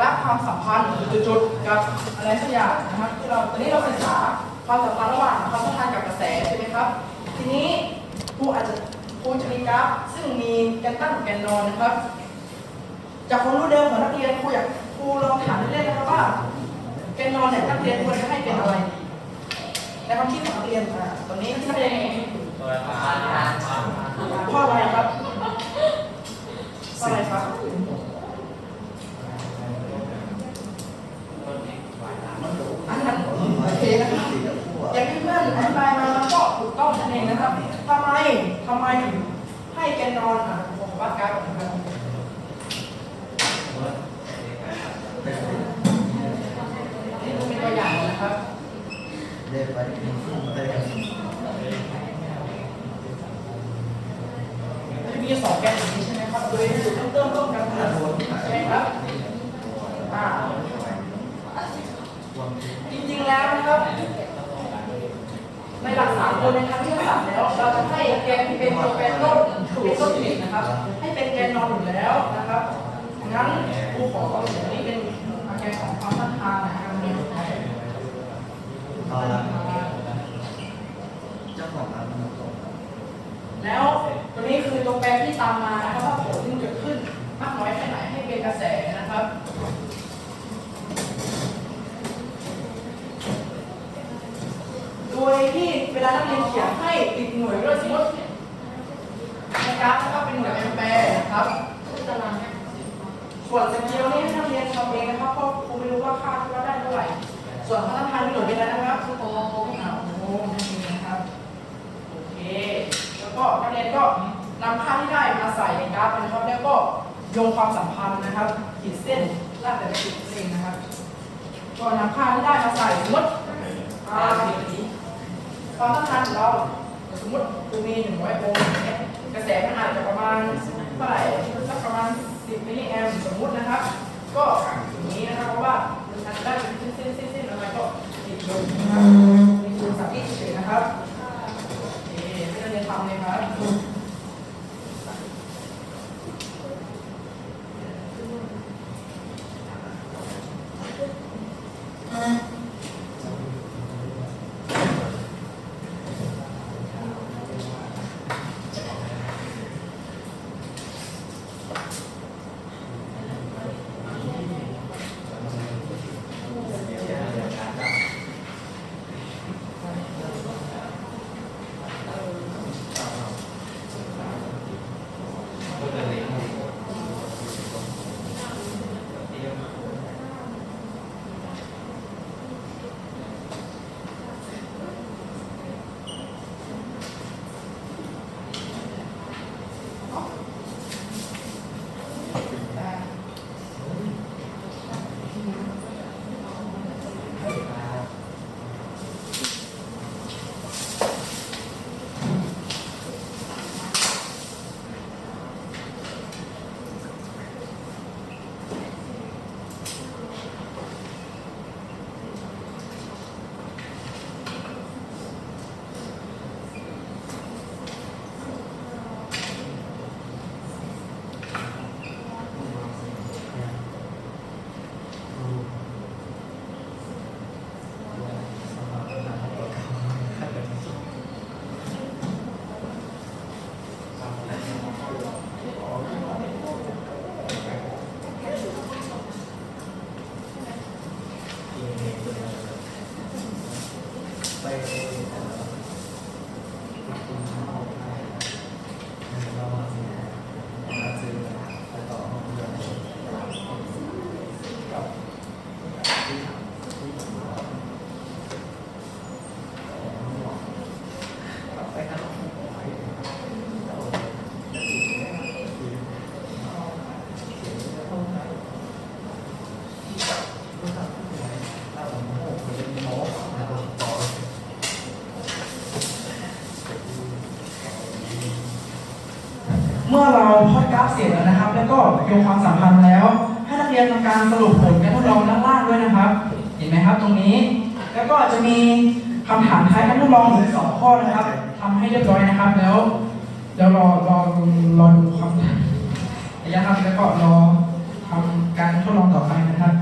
และความสัมพันธ์จุดๆกับอะไรสักอย่างนะครับที่เราตอนนี้เราศึกษาความสัมพันธ์ระหว่างความสัมพันธ์กับกระแสใช่ไหมครับ ทีนี้ครูอาจจะครูจะมีกราฟซึ่งมีแกนตั้งกับแกนนอนนะครับ จากความรู้เดิมของนักเรียนครูอยากครูลองถามเล่นๆนะครับว่าแกนนอนเนี่ยนักเรียนควรจะให้เป็นอะไรดีในความคิดของนักเรียนอ่าตอนนี้นักเรียนข้ออะไรครับข้ออะไรครับ อันนั้นโอเคนะครับอย่างที่เพื่อนอธิบายมามันก็ถูกต้องนั่นเองนะครับทำไมทำไมถึงให้แกนนอนอะผมวัดกราฟก่อนนะครับนี่เป็นตัวอย่างนะครับ จะมีสองแกนอย่างนี้ใช่ไหมครับ โดยจุดเริ่มต้นกันที่ใช่ไหมครับ อ่า จริงๆแล้วนะครับ ในหลักสากลในทางวิทยาศาสตร์แล้ว เราจะให้แกนที่เป็นตัวแกนต้นเป็นต้นเหตุนะครับ ให้เป็นแกนนอนอยู่แล้วนะครับงั้นครูขออย่างนี้เป็นแกนของความต้านทานนะครับเนี่ย แล้วตัวนี้คือตัวแปรที่ตามมานะครับว่าผลที่เกิดขึ้นมากน้อยแค่ไหนให้เป็นกระแสนะครับ โดยที่เว ลานักเรียนเขียนให้ติดหน่วยด้วยสมมติในกราฟนะครับเป็นหน่วยแอมแปร์นะครับส่วนสเกลนี่ให้นักเรียนทำเองนะครับเพราะครูไม่รู้ว่าค่าที่เราได้เท่าไหร่ ส่วนพลังงานเป็นหน่วยเป็นอะไรนะครับคือโอห์มอ่าโอห์มนั่นเองนะครับโอเค แล้วก็นักเรียนก็นำค่าที่ได้มาใส่ในกราฟนะครับแล้วก็โยงความสัมพันธ์นะครับ ขีดเส้นลากแต่ละขีดเองนะครับ ก็นำค่าที่ได้มาใส่สมมติอ่า ความต้องการของเรา สมมติกูมีหนึ่งร้อยโอห์มเนี่ยกระแสมันอาจจะประมาณเท่าไหร่สักประมาณสิบมิลลิแอมสมมตินะครับ ก็อย่างนี้นะครับเพราะว่ามันอาจจะได้เป็นเส้นๆเส้นๆแล้วมันก็ติดลงนะครับนี่คือสาธิตเฉยนะครับโอเคไม่ต้องเรียนทำเลยครับ แล้วก็โยงความสัมพันธ์แล้ว ให้นักเรียนทำการสรุปผลการทดลองด้านล่างด้วยนะครับ เห็นไหมครับตรงนี้ แล้วก็จะมีคำถามท้ายการทดลองถึงสองข้อนะครับทำให้เรียบร้อยนะครับ แล้วเดี๋ยวรอรอรอดูคำระยะทำแล้วก็รอทำการทดลองต่อไปนะครับ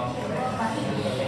ความ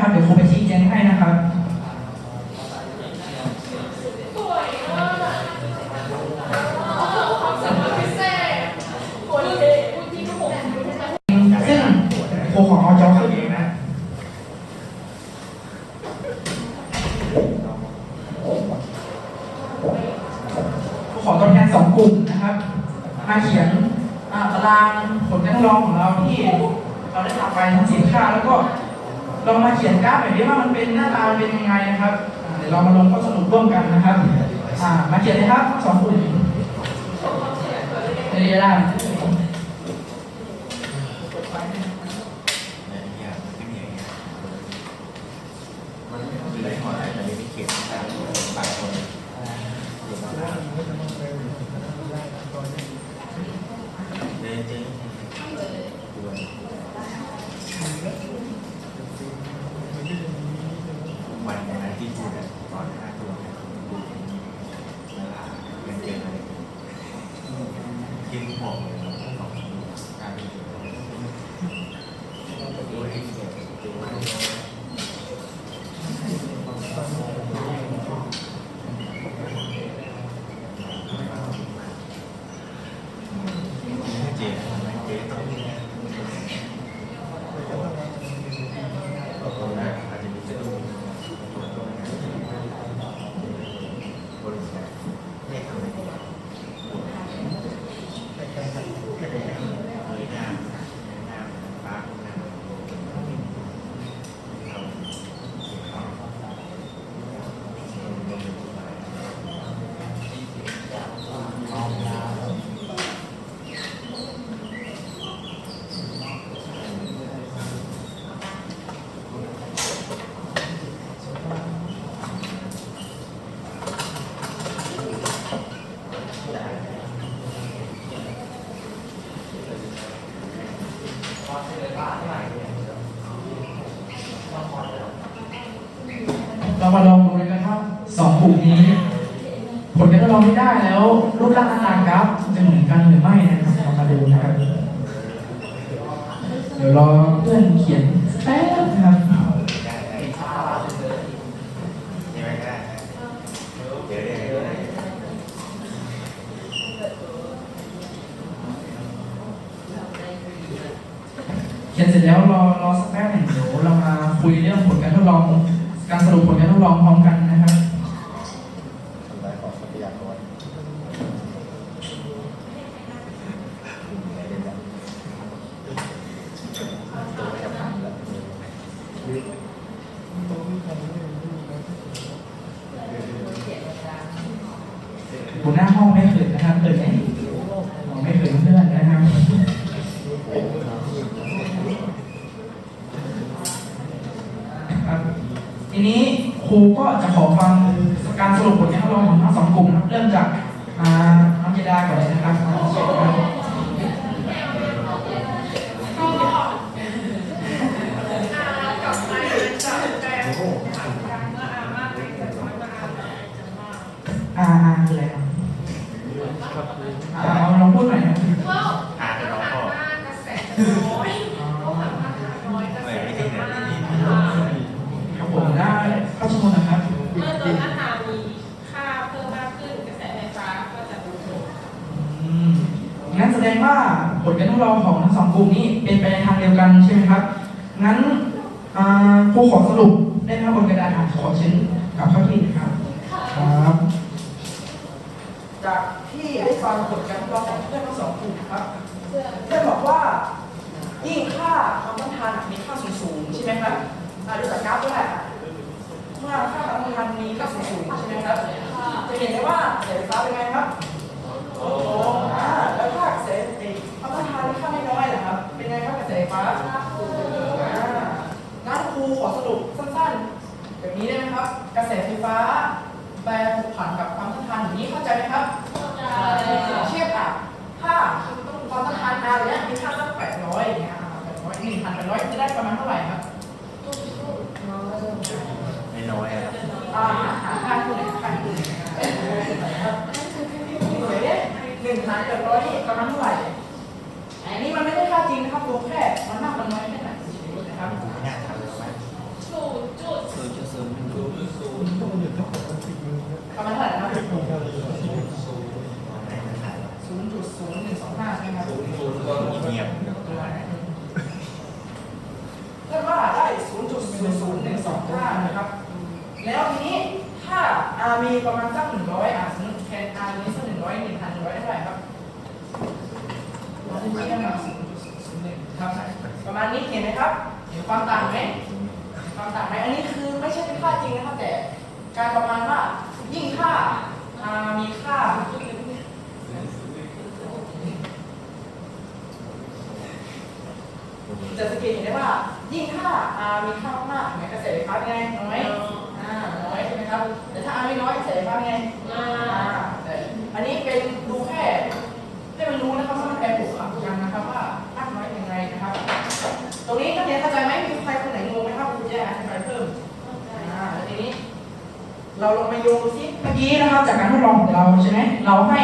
ถ เป็นหน้าตาเป็นยังไงนะครับ เดี๋ยวเรามาลงข้อสรุปร่วมกันนะครับ อ่า มาเขียนเลยครับทั้งสองกลุ่มเรียนได้ มันเลยหออะไรแต่ไม่เขียนแต่บางคนเดินจริงวันนั้นที่พูดตอนห้าตัวดูเวลาเป็นเกมอะไรกินหอมเลยของการดูดูให้เขียนดูให้ เจ๊เจ๊ต้องตรงนั้นอาจจะมีจะดูตรงนั้นบริษัทเลขอะไรดีเลยหน้าหน้าปากหน้าได้ เรามาลองดูเลยกันว่าสองกลุ่มนี้ ผลการทดลองที่ได้แล้ว รูปร่างหน้าตากราฟจะเหมือนกันหรือไม่นะครับเรามาดูนะครับ เดี๋ยวรอเพื่อนเขียนแป๊บนะครับ ได้ได้ยังไงก็ได้เดี๋ยวได้ได้ เขียนเสร็จแล้วรอรอสักแป๊บหนึ่งเดี๋ยวเรามาคุยเรื่องผลการท ดลองการสรุปผลการทดลองพร้อมกันนะครับทำลายของทรัพยากรหัวหน้าห้องไม่เขินนะครับเขินไหมอ๋อไม่เขินเพื่อนนะครับครับ ทีนี้ครูก็จะขอฟังการสรุปผลการทดลองของทั้งสองกลุ่มนะครับเริ่มจากอ่าน้องเจดาก่อนเลยนะครับน้องเจดา อากับไม้จับแปลงผ่านกันเมื่ออามากไปเกิดน้อยมาอาจะมาก อ่าอ่าคืออะไรครับอ่าเอาลองพูดหน่อยนะ ว้าว อ่านน้อง ผ่าน พ่อ มากกระแสน้อยเขาผ่านมากน้อยกระแสมาก ครับผมได้เข้าชมนะครับ เมื่อตัวอาหารมีค่าเพิ่มมากขึ้นกระแสไฟฟ้าก็จะลดลง อืมงั้นแสดง ว่าผลการทดลองของทั้งสองกลุ่มนี้เป็นไปในทางเดียวกันใช่ไหมครับ งั้นอ่าครูขอสรุปได้ไหมครับบนกระดาษอ่านขอเช่นกับเข้าที่นะครับ ครับ จากที่ได้ฟังผลการทดลองของเพื่อนทั้งสองกลุ่มครับเพื่อนบอกว่ายิ่งค่าความต้านทานมีค่าสูงๆใช่ไหมครับอ่าดูจากกราฟด้วยเมื่อค่าความต้านทานมีค่าสูงๆใช่ไหมครับ จะเห็นได้ว่าเกษตรไฟฟ้าเป็นไงครับโอ้โหอ่าแล้วถ้าเกษตรไอ้ ความต้านทานมีค่าไม่น้อยนะครับ เป็นไงครับเกษตรไฟฟ้านั่นครูขอสรุปสั้นๆแบบนี้ได้ไหมครับ กระแสไฟฟ้าแปรผกผันกับความต้านทานอย่างนี้เข้าใจไหมครับ เทียบอะถ้าความต้านทานอาเนี่ยมีค่าสักแปดร้อยอย่างเงี้ยแปดร้อยหนึ่งพันแปดร้อยจะได้ประมาณเท่าไหร่ครับ ไม่น้อยครับ อ่าหาค่าคุณค่าคุณครับสวยเนี่ยหนึ่งหารแปดร้อยนี่ประมาณเท่าไหร่อันนี้มันไม่ได้ค่าจริงนะครับดูแค่มันมากมันน้อยแค่ไหนเฉยๆนะครับ ไม่น่าทำเลยไหม ศูนย์จุด ศูนย์จุดศูนย์หนึ่ง ประมาณเท่าไหร่นะครับ ไม่น่าทำ ศูนย์จุดศูนย์หนึ่งสองห้าใช่ไหมครับ เงียบ เรียกว่าได้ 0.00125 นะครับ แล้วทีนี้ถ้า R มีประมาณสัก100อะสมมติแทน R นี้สัก100 1,000 100เท่าไหร่ครับจริงๆประมาณ0.001ครับ ประมาณนี้เห็นไหมครับ เห็นความต่างไหมความต่างไหมอันนี้คือไม่ใช่เป็นค่าจริงนะครับแต่การประมาณว่ายิ่งค่า R มีค่าจะสังเกตเห็นได้ว่า ยิ่งถ้า R มีค่ามากๆเหมือนกระแสไฟฟ้าเป็นไงน้อยอ่าน้อยใช่ไหมครับ แต่ถ้า R ไม่น้อยกระแสไฟฟ้าเป็นไงอ่าแต่อันนี้เป็น เราลองมาโยงซิเมื่อกี้นะครับ จากการทดลองของเราใช่ไหมเราให้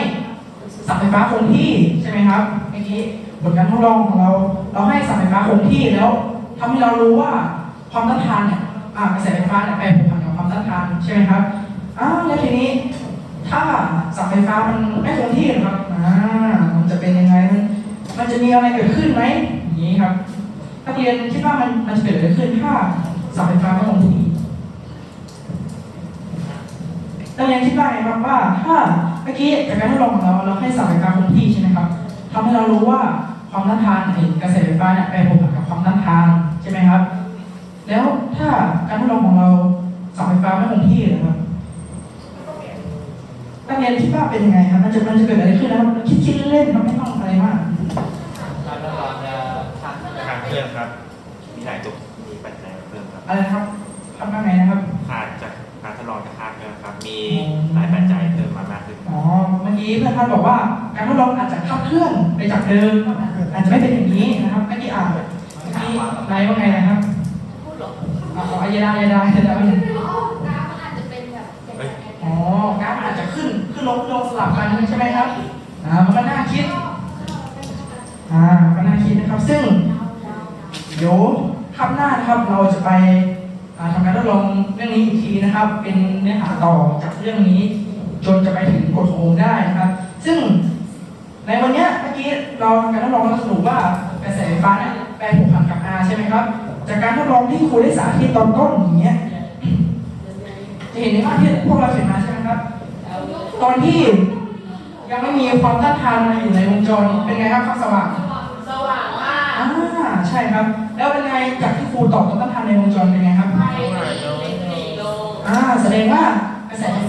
เสาไฟฟ้าคงที่ใช่ไหมครับเมื่อกี้บทการทดลองของเรา เราให้เสาไฟฟ้าคงที่แล้วทำให้เรารู้ว่าความต้านทานเนี่ยอ่ากระแสไฟฟ้าเนี่ยไปผูกพันกับความต้านทานใช่ไหมครับอ้าวแล้วทีนี้ถ้าเสาไฟฟ้ามันไม่คงที่นะครับอ่ามันจะเป็นยังไงมันมันจะมีอะไรเกิดขึ้นไหมอย่างนี้ครับนักเรียนคิดว่ามันมันจะเกิดอะไรขึ้นถ้าเสาไฟฟ้าไม่คงที่ นักเรียนคิดว่าไงครับว่าถ้าเมื่อกี้จากการทดลองของเราเราให้เสาไฟฟ้าคงที่ใช่ไหมครับทำให้เรารู้ว่าความต้านทานไอ้กระแสไฟฟ้าเนี่ยไปผูกพันกับความต้านทานใช่ไหมครับ แล้วถ้าการทดลองของเราเสาไฟฟ้าไม่คงที่นะครับนักเรียนคิดว่าเป็นยังไงครับมันจะมันจะเกิดอะไรขึ้นนะครับคิดคิดเล่นๆครับไม่ต้องอะไรมากการทดลองจะทำทางเครื่องครับ มีหลายตัวมีปัจจัยเพิ่มครับอะไรนะครับ เมื่อกี้เพื่อนท่านบอกว่าการทดลองอาจจะคลาดเคลื่อนไปจากเดิมอาจจะไม่เป็นอย่างนี้นะครับเมื่อกี้อ่านเมื่อกี้นายว่าไงนะครับพูดหรออ่าขออายดาอายดาอายดาอ๋อกราฟมันอาจจะเป็นแบบเป็นอ๋อกราฟอาจจะขึ้นขึ้นลงขึ้นลงสลับกันใช่ไหมครับอ่ามันก็น่าคิดอ่ามันก็น่าคิดนะครับ ซึ่งเดี๋ยวครั้งหน้านะครับเราจะไปอ่าทำการทดลองเรื่องนี้อีกทีนะครับ เป็นเนื้อหาต่อจากเรื่องนี้ จนจะไปถึงกฎของโอห์มได้นะครับ ซึ่งในวันเนี้ยเมื่อกี้เราทำการทดลองเราสรุปว่ากระแสไฟฟ้าเนี่ยแปรผูกพันกับ R ใช่ไหมครับ จากการทดลองที่ครูได้สาธิตตอนต้นอย่างเงี้ยจะเห็นได้ว่าที่พวกเราเขียนมาใช่ไหมครับ ตอนที่ยังไม่มีความต้านทานอยู่ในวงจรเป็นไงครับความสว่างสว่างมากอ่าใช่ครับ แล้วเป็นไงจากที่ครูตอบความต้านทานในวงจรเป็นไงครับไฟดีดีลงอ่าแสดงว่ากระแสไ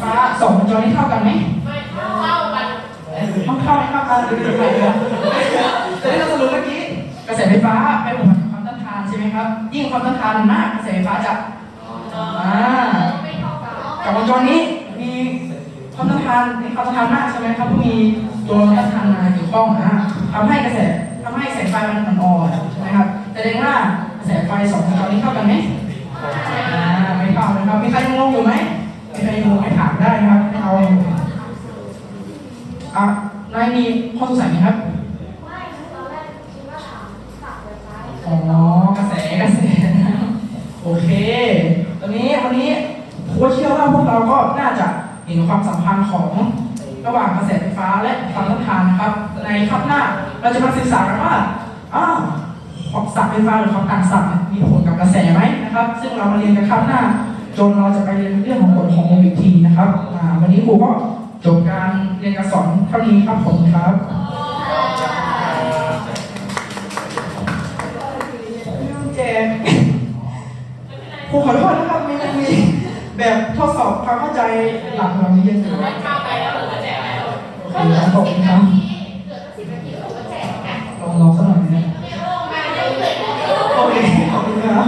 ฟฟ้าสองวงจรนี้เท่ากันไหมไม่เข้ากันต้องเข้าไม่เข้ากันหรือเป็นไงครับจะได้เราสรุปเมื่อกี้กระแสไฟฟ้าไปผลกับความต้านทานใช่ไหมครับ ยิ่งความต้านทานมากกระแสไฟฟ้าจะอ่าไม่เท่ากันกับวงจรนี้มีความต้านทานมีความต้านทานมากใช่ไหมครับก็มีตัวต้านทานมาเกี่ยวข้องนะทำให้กระแสทำให้สายไฟมันอ่อนๆใช่ไหมครับแสดงว่ากระแสไฟสองวงจรนี้เท่ากันไหมอ่าไม่เท่านะครับมีใครงงอยู่ไหมมี ใครงงไม่ถามได้นะครับไม่เอาอะนายมีข้อสงสัยไหมครับไม่ตอนแรกคิดว่าถามสับไฟฟ้าอ๋อกระแสกระแสนะครับโอเคตอนนี้วันนี้ครูเชื่อว่าพวกเราก็น่าจะเห็นความสัมพันธ์ของระหว่างกระแสไฟฟ้าและความต้านทานนะครับ ในครั้งหน้าเราจะมาศึกษากันว่าอ้าวความสับไฟฟ้าหรือความต่างสับเนี่ยมีผลกับกระแสไหมนะครับ ซึ่งเรามาเรียนกันครั้งหน้า จนเราจะไปเรียนเรื่องของกฎของโมบิทีนะครับวันนี้ครูก็จบการเรียนการสอนเท่านี้ครับผมครับครูขอโทษนะครับมีมีแบบทดสอบความเข้าใจหลังเรานี้ยังอยู่ไม่เข้าไปแล้วหรือแจกแล้วเหบาทีอสิบนาทีรับลองลองสักหน่อยนะโอเคขอบคุณครับ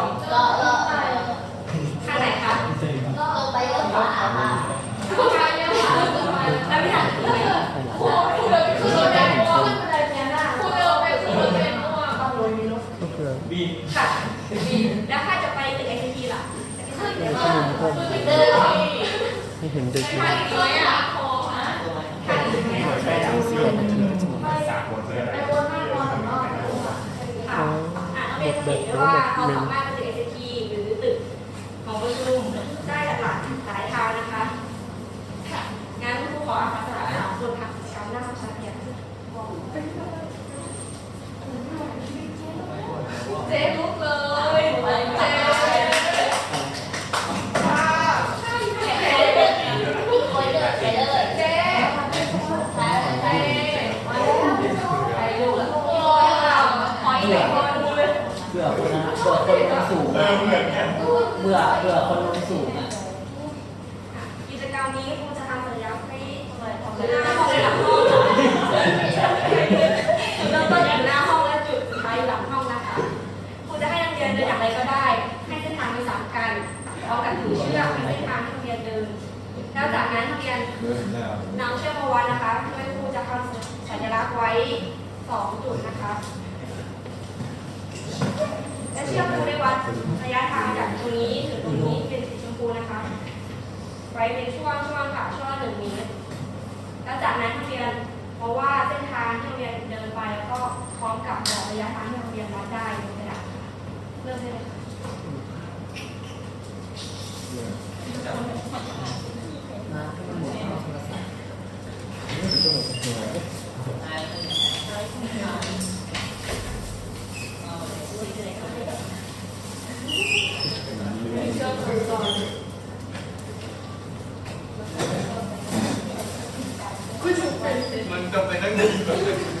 เด็กๆรู้หมดหนึ่ง รียนเดินอย่างไรก็ได้ ให้เส้นทางมีสามกันพร้อมกับถือเชือกเป็นเส้นทางที่เรียนเดินแล้วจากนั้นนักเรียนนำเชือกมาวัดนะคะโดยครูจะทำสัญลักษณ์ไว้สองจุดนะคะและเชือกครูได้วัดระยะทางจากตรงนี้ถึงตรงนี้เป็นสีชมพูนะคะ ไว้เป็นช่วงช่วงค่ะช่วงหนึ่งเมตรแล้วจากนั้นนักเรียนเพราะว่าเส้นทางที่เรียนเดินไปแล้วก็พร้อมกับบอกระยะทางที่เรียนวัดได้ มันจะไปนั่งดู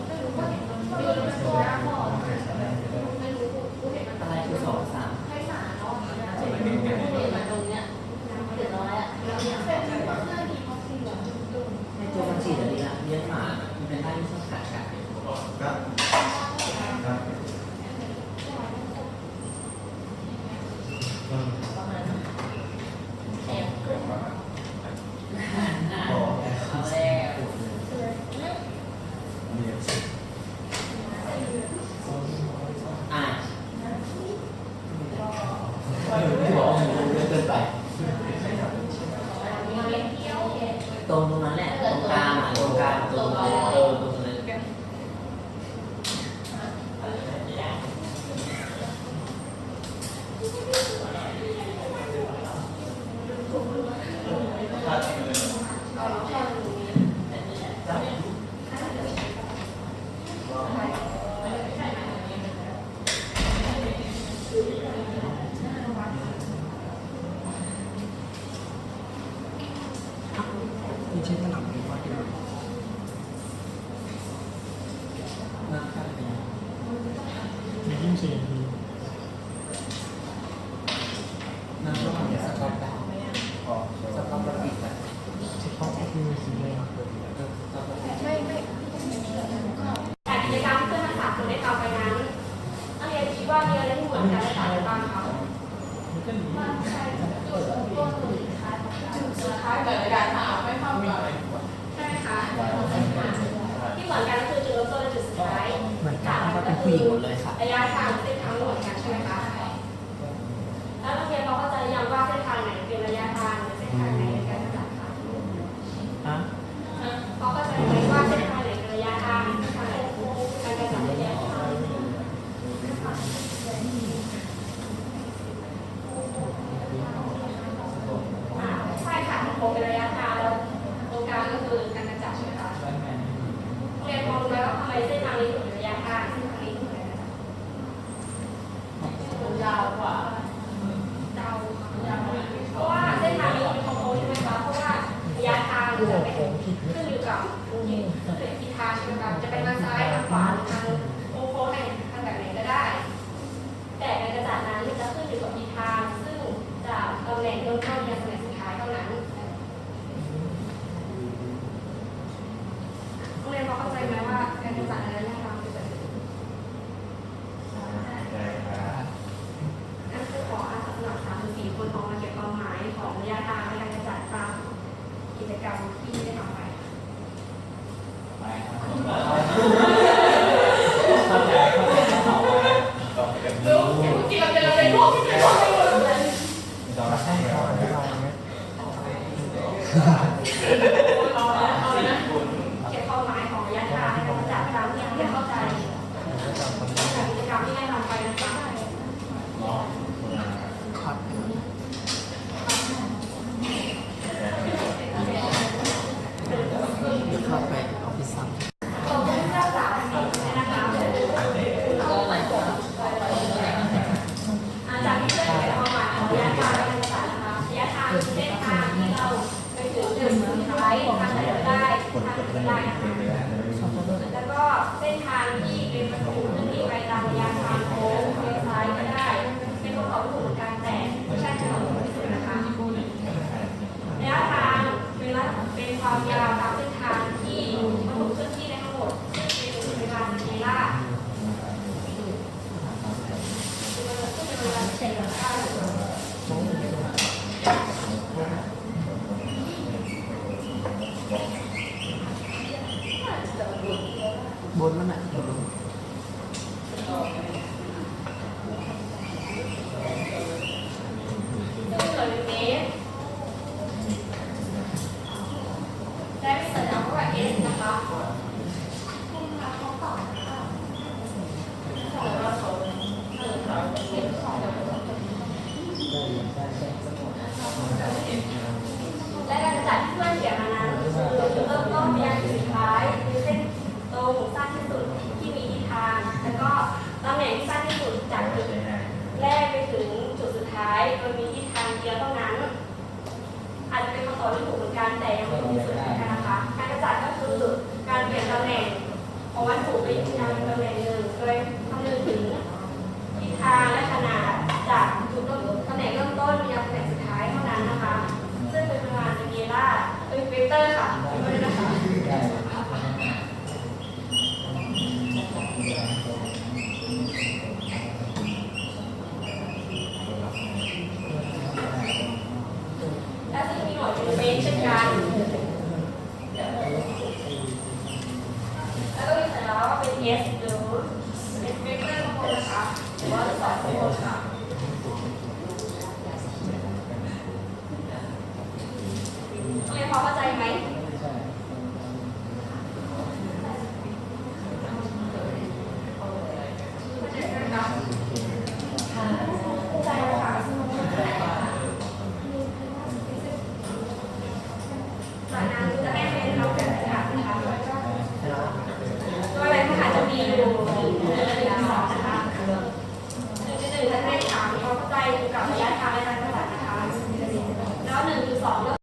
近视眼 hope จกรรมที่ได้ทำไปเข้าใจเข้าใจเข้าใจต่ไปแเราเป็นเราเก็นพวเลยต่อไปใช่ไห ช่นกันแล้วก็มีสัญลักษณ์ว่าเป็น yes